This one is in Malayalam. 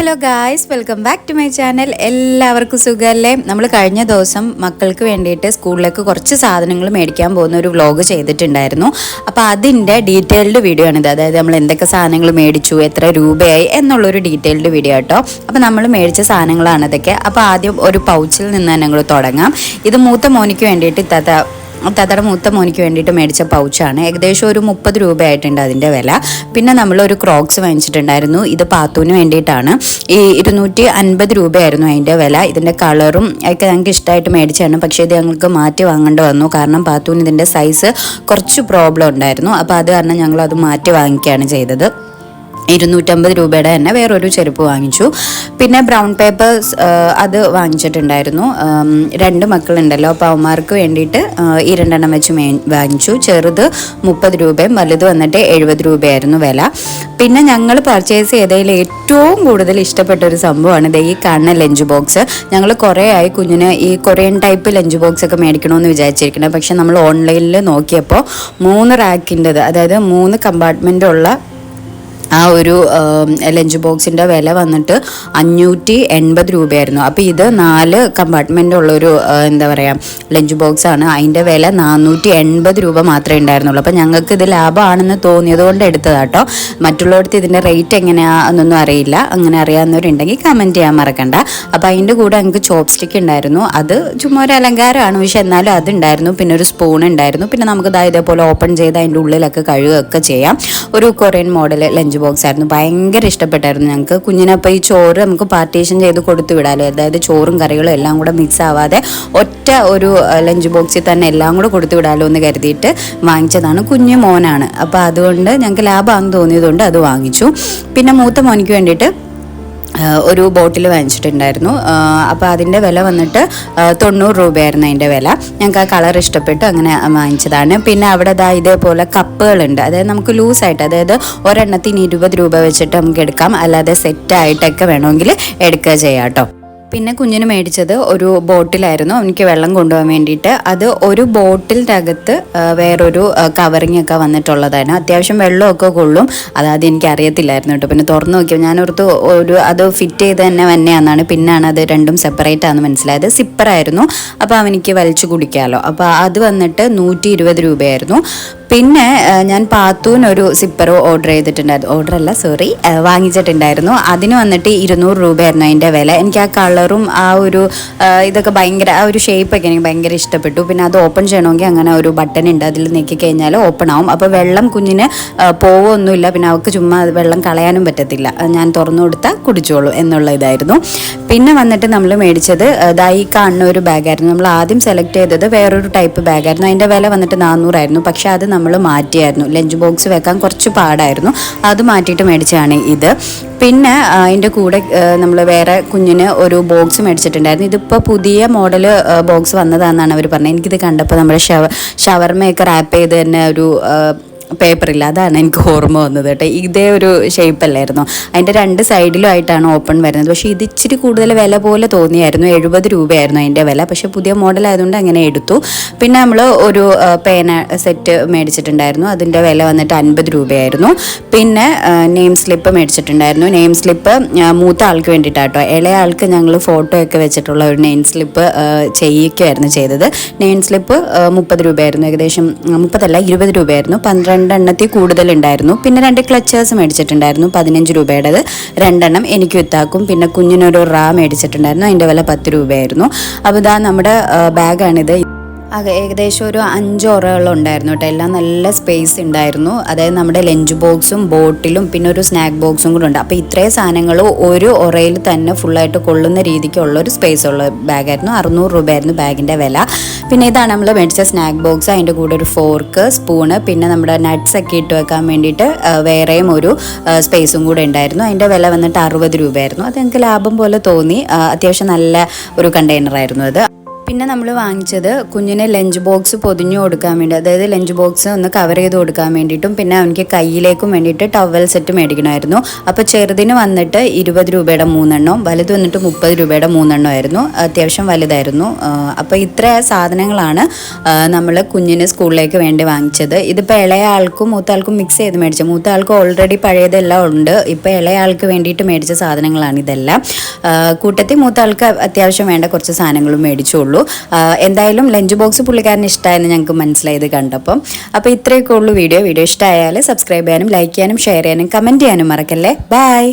Hello guys welcome back to my channel എല്ലാവർക്കും സുഖമല്ലേ നമ്മൾ കഴിഞ്ഞ ദിവസം മക്കൾക്ക് വേണ്ടിയിട്ട് സ്കൂളിലേക്ക് കുറച്ച് സാധനങ്ങൾ മേടിക്കാൻ പോകുന്ന ഒരു വ്ലോഗ് ചെയ്തിട്ടുണ്ടായിരുന്നു. അപ്പോൾ അതിന്റെ ഡീറ്റെയിൽഡ് വീഡിയോ ആണിത്. അതായത് നമ്മൾ എന്തൊക്കെ സാധനങ്ങൾ മേടിച്ചു എത്ര രൂപയായി എന്നുള്ളൊരു ഡീറ്റെയിൽഡ് വീഡിയോ കേട്ടോ അപ്പോൾ നമ്മൾ മേടിച്ച സാധനങ്ങളാണ് ഇതൊക്കെ. അപ്പോൾ ആദ്യം ഒരു പൗച്ചിൽ നിന്ന് തന്നെ ഞങ്ങൾ തുടങ്ങാം. ഇത് മൂത്ത മോനിക്ക് വേണ്ടിയിട്ട് തത്ത തത്തയുടെ മൂത്ത മോനിക്ക് വേണ്ടിയിട്ട് മേടിച്ച പൗച്ചാണ്. ഏകദേശം ഒരു മുപ്പത് രൂപയായിട്ടുണ്ട് അതിന്റെ വില. പിന്നെ നമ്മൾ ഒരു ക്രോക്സ് വാങ്ങിച്ചിട്ടുണ്ടായിരുന്നു. ഇത് പാത്തുവിന് വേണ്ടിയിട്ടാണ്. ഈ ഇരുന്നൂറ്റി അൻപത് രൂപയായിരുന്നു അതിന്റെ വില. ഇതിന്റെ കളറും ഒക്കെ ഞങ്ങൾക്ക് ഇഷ്ടമായിട്ട് മേടിച്ചാണ് പക്ഷേ ഇത് ഞങ്ങൾക്ക് മാറ്റി വാങ്ങേണ്ടി വന്നു. കാരണം പാത്തുവിന് ഇതിന്റെ സൈസ് കുറച്ച് പ്രോബ്ലം ഉണ്ടായിരുന്നു. അപ്പോൾ അത് കാരണം ഞങ്ങൾ അത് മാറ്റി വാങ്ങിക്കുകയാണ് ചെയ്തത്. ഇരുന്നൂറ്റമ്പത് രൂപയുടെ തന്നെ വേറൊരു ചെരുപ്പ് വാങ്ങിച്ചു. പിന്നെ ബ്രൗൺ പേപ്പേഴ്സ് അത് വാങ്ങിച്ചിട്ടുണ്ടായിരുന്നു. രണ്ട് മക്കളുണ്ടല്ലോ. അപ്പോൾ അവന്മാർക്ക് വേണ്ടിയിട്ട് ഈ രണ്ടെണ്ണം വെച്ച് വാങ്ങിച്ചു. ചെറുത് മുപ്പത് രൂപയും വലുത് വന്നിട്ട് എഴുപത് രൂപയായിരുന്നു വില. പിന്നെ ഞങ്ങൾ പർച്ചേസ് ചെയ്തതിൽ ഏറ്റവും കൂടുതൽ ഇഷ്ടപ്പെട്ട ഒരു സംഭവമാണ് ഇത് ഈ കാണുന്ന ലഞ്ച് ബോക്സ്. ഞങ്ങൾ കുറേ ആയി കുഞ്ഞിന് ഈ കൊറിയൻ ടൈപ്പ് ലഞ്ച് ബോക്സ് ഒക്കെ മേടിക്കണമെന്ന് വിചാരിച്ചിരിക്കണം പക്ഷെ നമ്മൾ ഓൺലൈനിൽ നോക്കിയപ്പോൾ മൂന്ന് റാക്കിന്റെത് അതായത് മൂന്ന് കമ്പാർട്ട്മെന്റ് ഉള്ള ആ ഒരു ലഞ്ച് ബോക്സിന്റെ വില വന്നിട്ട് അഞ്ഞൂറ്റി എൺപത് രൂപയായിരുന്നു. അപ്പോൾ ഇത് നാല് കമ്പാർട്ട്മെന്റ് ഉള്ളൊരു എന്താ പറയുക ലഞ്ച് ബോക്സ് ആണ്. അതിന്റെ വില നാനൂറ്റി എൺപത് രൂപ മാത്രമേ ഉണ്ടായിരുന്നുള്ളൂ. അപ്പോൾ ഞങ്ങൾക്ക് ഇത് ലാഭമാണെന്ന് തോന്നിയത് കൊണ്ട് എടുത്തതാട്ടോ മറ്റുള്ളവർക്ക് ഇതിന്റെ റേറ്റ് എങ്ങനെയാണെന്നൊന്നും അറിയില്ല. അങ്ങനെ അറിയാവുന്നവരുണ്ടെങ്കിൽ കമന്റ് ചെയ്യാൻ മറക്കണ്ട. അപ്പോൾ അതിന്റെ കൂടെ ഞങ്ങൾക്ക് ചോപ്പ് സ്റ്റിക്ക് ഉണ്ടായിരുന്നു. അത് ചുമ്മാ ഒരു അലങ്കാരമാണ്. പക്ഷെ എന്നാലും അതുണ്ടായിരുന്നു പിന്നെ ഒരു സ്പൂൺ ഉണ്ടായിരുന്നു. പിന്നെ നമുക്ക് ഇതേപോലെ ഓപ്പൺ ചെയ്ത് അതിന്റെ ഉള്ളിലൊക്കെ കഴുകുകയൊക്കെ ചെയ്യാം. ഒരു കൊറിയൻ മോഡൽ ലഞ്ച് ബോക്സ് ആയിരുന്നു. ഭയങ്കര ഇഷ്ടപ്പെട്ടായിരുന്നു ഞങ്ങൾക്ക് കുഞ്ഞിനപ്പോൾ ഈ ചോറ് നമുക്ക് പാർട്ടീഷൻ ചെയ്ത് കൊടുത്തു വിടാമല്ലോ അതായത് ചോറും കറികളും എല്ലാം കൂടെ മിക്സ് ആവാതെ ഒറ്റ ഒരു ലഞ്ച് ബോക്സിൽ തന്നെ എല്ലാം കൂടെ കൊടുത്തു വിടാമല്ലോ എന്ന് കരുതിയിട്ട് വാങ്ങിച്ചതാണ്. കുഞ്ഞു മോനാണ്. അപ്പോൾ അതുകൊണ്ട് ഞങ്ങൾക്ക് ലാഭമാണെന്ന് തോന്നിയതുകൊണ്ട് അത് വാങ്ങിച്ചു. പിന്നെ മൂത്ത മോനിക്ക് വേണ്ടിയിട്ട് ഒരു ബോട്ടിൽ വാങ്ങിച്ചിട്ടുണ്ടായിരുന്നു. അപ്പോൾ അതിന്റെ വില വന്നിട്ട് തൊണ്ണൂറ് രൂപയായിരുന്നു അതിന്റെ വില. ഞങ്ങൾക്ക് ആ കളർ ഇഷ്ടപ്പെട്ടു അങ്ങനെ വാങ്ങിച്ചതാണ്. പിന്നെ അവിടെ ഇതാ ഇതേപോലെ കപ്പുകളുണ്ട്. അതായത് നമുക്ക് ലൂസായിട്ട് അതായത് ഒരെണ്ണത്തിന് ഇരുപത് രൂപ വെച്ചിട്ട് നമുക്ക് എടുക്കാം. അല്ലാതെ സെറ്റായിട്ടൊക്കെ വേണമെങ്കിൽ എടുക്കുക ചെയ്യാം കേട്ടോ. പിന്നെ കുഞ്ഞിന് മേടിച്ചത് ഒരു ബോട്ടിലായിരുന്നു. എനിക്ക് വെള്ളം കൊണ്ടുപോകാൻ വേണ്ടിയിട്ട്. അത് ഒരു ബോട്ടിലിന്റെ അകത്ത് വേറൊരു കവറിങ് ഒക്കെ വന്നിട്ടുള്ളതാണ് അത്യാവശ്യം വെള്ളമൊക്കെ കൊള്ളും. അതാദ്യം എനിക്ക് അറിയത്തില്ലായിരുന്നു കേട്ടോ. പിന്നെ തുറന്നു നോക്കിയപ്പോൾ ഞാനോർത്ത് ഒരു അത് ഫിറ്റ് ചെയ്ത് തന്നെ തന്നെയാണെന്നാണ് പിന്നാണ് അത് രണ്ടും സെപ്പറേറ്റ് ആണെന്ന് മനസ്സിലായത്. സിപ്പറായിരുന്നു അപ്പോൾ അവനിക്ക് വലിച്ചു കുടിക്കാമല്ലോ അപ്പോൾ അത് വന്നിട്ട് നൂറ്റി ഇരുപത് രൂപയായിരുന്നു. പിന്നെ ഞാൻ പാത്തൂന് ഒരു സിപ്പറോ ഓർഡർ ചെയ്തിട്ടുണ്ടായിരുന്നു. ഓർഡർ അല്ല സോറി വാങ്ങിച്ചിട്ടുണ്ടായിരുന്നു. അതിന് വന്നിട്ട് ഇരുന്നൂറ് രൂപയായിരുന്നു അതിന്റെ വില. എനിക്ക് ആ കളറും ആ ഒരു ഇതൊക്കെ ഭയങ്കര ആ ഒരു ഷേപ്പൊക്കെ എനിക്ക് ഭയങ്കര ഇഷ്ടപ്പെട്ടു. പിന്നെ അത് ഓപ്പൺ ചെയ്യണമെങ്കിൽ അങ്ങനെ ഒരു ബട്ടൺ ഉണ്ട്. അതിൽ നീക്കി കഴിഞ്ഞാൽ ഓപ്പൺ ആവും. അപ്പോൾ വെള്ളം കുഞ്ഞിന് പോവൊന്നുമില്ല. പിന്നെ അവൾക്ക് ചുമ്മാ വെള്ളം കളയാനും പറ്റത്തില്ല. ഞാൻ തുറന്നു കൊടുത്താൽ കുടിച്ചോളൂ എന്നുള്ള ഇതായിരുന്നു. പിന്നെ വന്നിട്ട് നമ്മൾ മേടിച്ചത് ദൈ കാണുന്ന ഒരു ബാഗായിരുന്നു നമ്മൾ ആദ്യം സെലക്ട് ചെയ്തത് വേറൊരു ടൈപ്പ് ബാഗായിരുന്നു അതിന്റെ വില വന്നിട്ട് നാനൂറായിരുന്നു പക്ഷേ അത് നമ്മൾ മാറ്റിയായിരുന്നു. ലഞ്ച് ബോക്സ് വെക്കാൻ കുറച്ച് പാടായിരുന്നു. അത് മാറ്റിയിട്ട് മേടിച്ചതാണ് ഇത്. പിന്നെ അതിന്റെ കൂടെ നമ്മൾ വേറെ കുഞ്ഞിന് ഒരു ബോക്സ് മേടിച്ചിട്ടുണ്ടായിരുന്നു. ഇതിപ്പോൾ പുതിയ മോഡൽ ബോക്സ് വന്നതാണെന്നാണ് അവർ പറഞ്ഞത്. എനിക്കിത് കണ്ടപ്പോൾ നമ്മുടെ ഷവ ഷവർമയൊക്കെ റാപ്പ് ചെയ്ത് തന്നെ ഒരു പേപ്പറില്ല. അതാണ് എനിക്ക് ഓർമ്മ വന്നത് കേട്ടോ. ഇതേ ഒരു ഷേപ്പ് അല്ലായിരുന്നു. അതിന്റെ രണ്ട് സൈഡിലും ആയിട്ടാണ് ഓപ്പൺ വരുന്നത്. പക്ഷേ ഇത് ഇച്ചിരി കൂടുതൽ വില പോലെ തോന്നിയായിരുന്നു. എഴുപത് രൂപയായിരുന്നു അതിന്റെ വില. പക്ഷേ പുതിയ മോഡൽ ആയതുകൊണ്ട് അങ്ങനെ എടുത്തു. പിന്നെ നമ്മൾ ഒരു പേന സെറ്റ് മേടിച്ചിട്ടുണ്ടായിരുന്നു. അതിന്റെ വില വന്നിട്ട് അൻപത് രൂപയായിരുന്നു. പിന്നെ നെയിം സ്ലിപ്പ് മേടിച്ചിട്ടുണ്ടായിരുന്നു. നെയിം സ്ലിപ്പ് മൂത്ത ആൾക്ക് വേണ്ടിയിട്ടാട്ടോ ഇളയ ആൾക്ക് ഞങ്ങൾ ഫോട്ടോ ഒക്കെ വെച്ചിട്ടുള്ള ഒരു നെയിം സ്ലിപ്പ് ചെയ്യിക്കുമായിരുന്നു ചെയ്തത്. നെയിം സ്ലിപ്പ് മുപ്പത് രൂപയായിരുന്നു. ഏകദേശം മുപ്പതല്ല ഇരുപത് രൂപയായിരുന്നു. പന്ത്രണ്ടെണ്ണത്തിൽ കൂടുതലുണ്ടായിരുന്നു. പിന്നെ രണ്ട് ക്ലച്ചേഴ്സ് മേടിച്ചിട്ടുണ്ടായിരുന്നു പതിനഞ്ച് രൂപയുടേത്. രണ്ടെണ്ണം എനിക്ക് വിത്താക്കും. പിന്നെ കുഞ്ഞിനൊരു റാ മേടിച്ചിട്ടുണ്ടായിരുന്നു അതിന്റെ വില പത്ത് രൂപയായിരുന്നു. അപ്പോൾ ഇതാ നമ്മുടെ ബാഗാണിത് ഏകദേശം ഒരു അഞ്ച് ഒറകളും ഉണ്ടായിരുന്നു കേട്ടോ. എല്ലാം നല്ല സ്പേസ് ഉണ്ടായിരുന്നു. അതായത് നമ്മുടെ ലഞ്ച് ബോക്സും ബോട്ടിലും പിന്നെ ഒരു സ്നാക്ക് ബോക്സും കൂടെ ഉണ്ട്. അപ്പോൾ ഇത്രയും സാധനങ്ങൾ ഒരു ഒറയിൽ തന്നെ ഫുള്ളായിട്ട് കൊള്ളുന്ന രീതിക്കുള്ള ഒരു സ്പേസ് ഉള്ള ബാഗായിരുന്നു അറുന്നൂറ് രൂപയായിരുന്നു ബാഗിന്റെ വില. പിന്നെ ഇതാണ് നമ്മൾ മേടിച്ച സ്നാക്ക് ബോക്സ് അതിന്റെ കൂടെ ഒരു ഫോർക്ക് സ്പൂണ് പിന്നെ നമ്മുടെ നട്ട്സ് ഒക്കെ ഇട്ട് വെക്കാൻ വേണ്ടിയിട്ട് വേറെയും ഒരു സ്പേസും കൂടെ ഉണ്ടായിരുന്നു. അതിന്റെ വില വന്നിട്ട് അറുപത് രൂപയായിരുന്നു. അത് ഞങ്ങൾക്ക് ലാഭം പോലെ തോന്നി. അത്യാവശ്യം നല്ല ഒരു കണ്ടെയ്നറായിരുന്നു അത്. പിന്നെ നമ്മൾ വാങ്ങിച്ചത് കുഞ്ഞിനെ ലഞ്ച് ബോക്സ് പൊതിഞ്ഞു കൊടുക്കാൻ വേണ്ടി അതായത് ലഞ്ച് ബോക്സ് ഒന്ന് കവർ ചെയ്ത് കൊടുക്കാൻ വേണ്ടിയിട്ടും പിന്നെ അവനിക്ക് കയ്യിലേക്കും വേണ്ടിയിട്ട് ടവൽ സെറ്റ് മേടിക്കണമായിരുന്നു. അപ്പോൾ ചെറുതിന് വന്നിട്ട് ഇരുപത് രൂപയുടെ മൂന്നെണ്ണം വലുത് വന്നിട്ട് മുപ്പത് രൂപയുടെ മൂന്നെണ്ണം ആയിരുന്നു. അത്യാവശ്യം വലുതായിരുന്നു. അപ്പോൾ ഇത്ര സാധനങ്ങളാണ് നമ്മൾ കുഞ്ഞിന് സ്കൂളിലേക്ക് വേണ്ടി വാങ്ങിച്ചത്. ഇതിപ്പോൾ ഇളയ ആൾക്കും മൂത്ത ആൾക്കും മിക്സ് ചെയ്ത് മേടിച്ചു മൂത്ത ആൾക്ക് ഓൾറെഡി പഴയതെല്ലാം ഉണ്ട്. ഇപ്പോൾ ഇളയ ആൾക്ക് വേണ്ടിയിട്ട് മേടിച്ച സാധനങ്ങളാണ് ഇതെല്ലാം. കൂട്ടത്തിൽ മൂത്ത ആൾക്ക് അത്യാവശ്യം വേണ്ട കുറച്ച് സാധനങ്ങളും മേടിച്ചുള്ളൂ. ആ, എന്തായാലും ലഞ്ച് ബോക്സ് പുള്ളിക്കാരന് ഇഷ്ടമായെന്ന് ഞങ്ങൾക്ക് മനസ്സിലായത് കണ്ടപ്പം. അപ്പോൾ ഇത്രയൊക്കെ ഉള്ളൂ വീഡിയോ. വീഡിയോ ഇഷ്ടമായാൽ സബ്സ്ക്രൈബ് ചെയ്യാനും ലൈക്ക് ചെയ്യാനും ഷെയർ ചെയ്യാനും കമന്റ് ചെയ്യാനും മറക്കല്ലേ. ബൈ